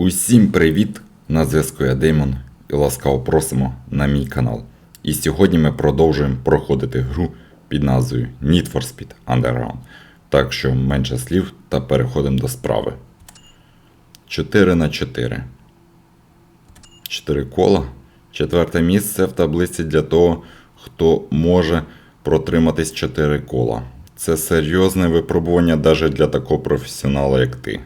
Усім привіт! На зв'язку я Деймон і ласкаво просимо на мій канал. І сьогодні ми продовжуємо проходити гру під назвою Need for Speed Underground. Так що менше слів та переходимо до справи. 4 на 4. 4 кола. Четверте місце в таблиці для того, хто може протриматись 4 кола. Це серйозне випробування навіть для такого професіонала, як ти.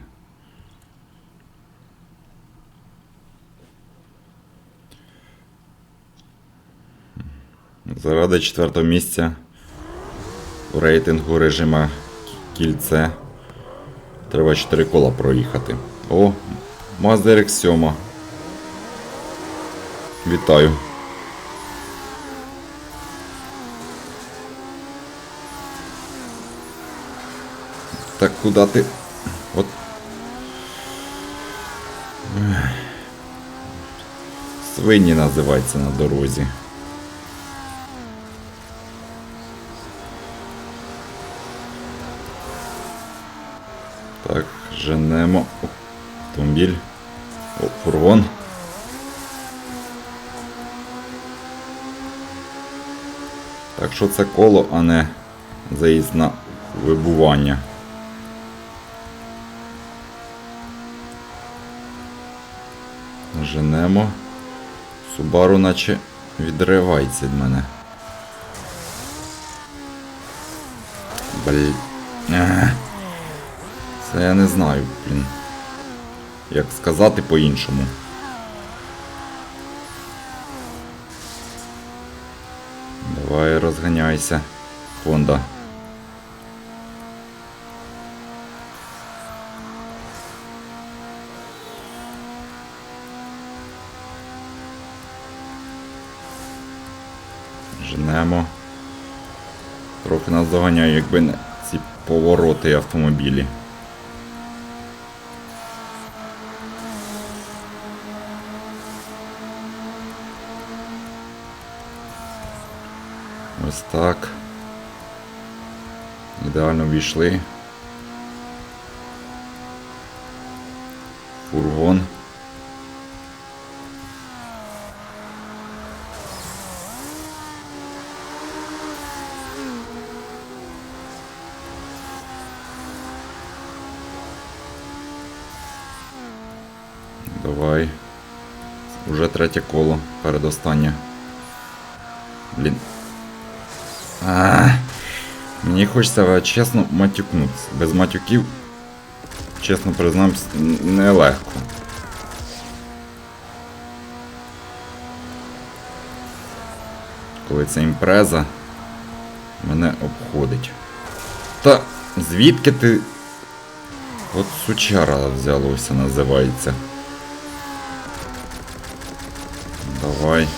Заради четвертого місця у рейтингу режима кільце треба 4 кола проїхати. О, Mazda RX-7. Вітаю. Так куди ти? От. Свині називається на дорозі. Так, женемо автомобіль. Фургон. Так що це коло, а не заїзд на вибування. Женемо. Субару наче відривається від мене. Блін. Це я не знаю, блін. Як сказати по-іншому. Давай розганяйся, Honda. Женемо. Трохи нас доганяє, якби ці повороти автомобілі. Ось так. Ідеально війшли. Фургон. Давай. Уже третє коло, передостаннє. Блін, а, мені хочеться чесно матюкнутися. Без матюків, чесно признамсь, н- нелегко. Коли це імпреза, мене обходить. Та звідки ти. От сучара взялося, називається. Давай.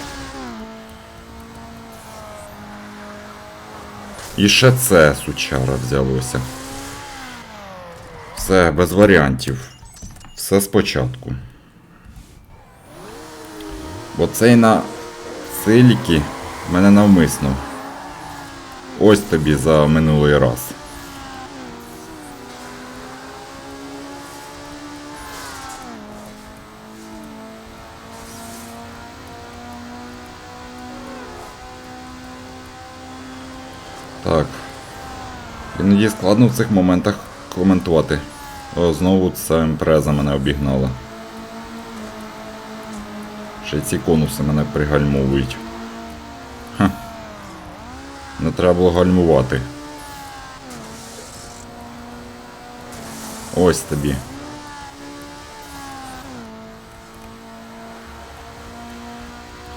І ще це сучара взялося. Все, без варіантів. Все спочатку. Бо цей на силіки мене навмисно. Ось тобі за минулий раз. Так. Іноді складно в цих моментах коментувати. О, знову ця імпреза мене обігнала. Ще ці конуси мене пригальмовують. Ха. Не треба було гальмувати. Ось тобі.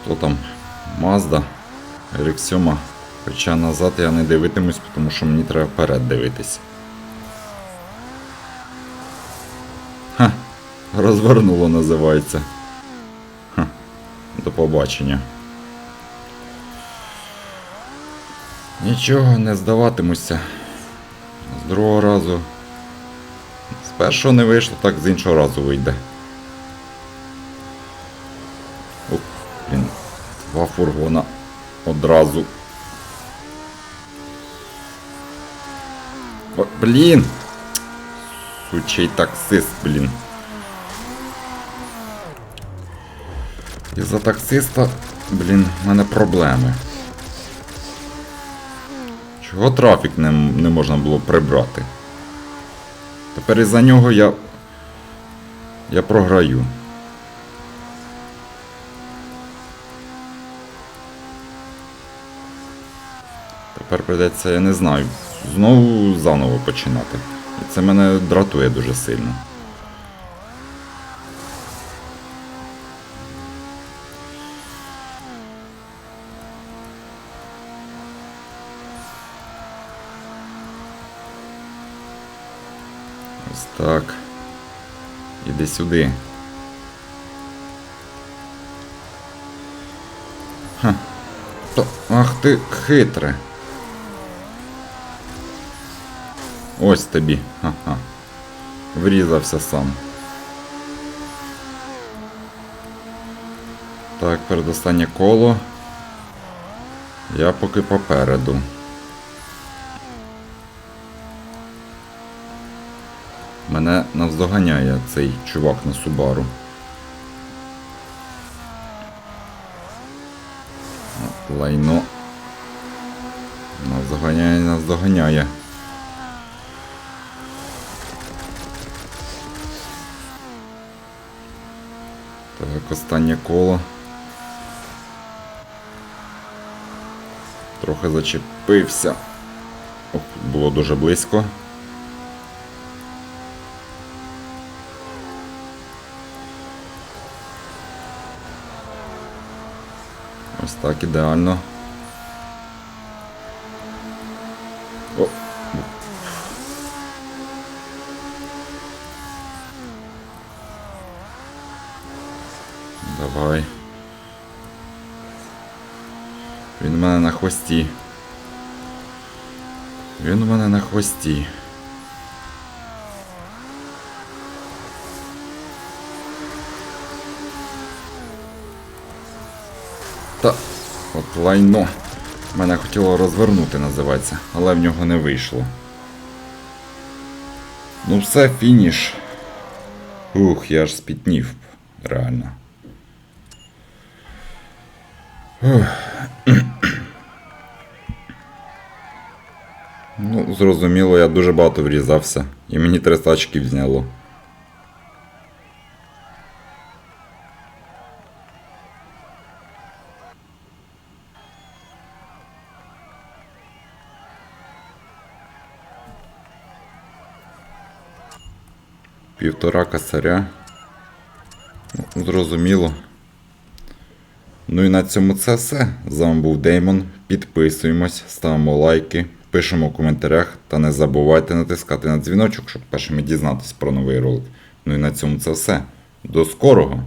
Хто там? Мазда? RX-7. Хоча назад я не дивитимусь, тому що мені треба вперед дивитись. Ха, розвернуло називається. Ха, до побачення. Нічого, не здаватимуся. З другого разу. З першого не вийшло, так з іншого разу вийде. Ух, блін, два фургона одразу. О, блін! Сучий таксист, блін. Із-за таксиста, блін, в мене проблеми. Чого трафік не, не можна було прибрати? Тепер із-за нього я. Я програю. Тепер прийдеться, я не знаю, знову заново починати. І це мене дратує дуже сильно. Ось так. Іди сюди. Ха. Ах ти хитре. Ось тобі. Ха-ха. Врізався сам. Так, передостаннє коло. Я поки попереду. Мене навздоганяє цей чувак на Субару. Лайно. Навздоганяє, навздоганяє. Так, останнє коло. Трохи зачепився. Ох, було дуже близько. Ось так ідеально. Давай. Він у мене на хвості. Він у мене на хвості. Та от лайно. Мене хотіло розвернути, називається, але в нього не вийшло. Ну все, фініш. Ух, я аж спітнів. Реально. Ну, зрозуміло, я дуже багато врізався. І мені 300 очків зняло. Півтора косаря. Ну, Зрозуміло. Ну і на цьому це все. З вами був Деймон. Підписуємось, ставимо лайки, пишемо в коментарях та не забувайте натискати на дзвіночок, щоб першими дізнатися про новий ролик. Ну і на цьому це все. До скорого!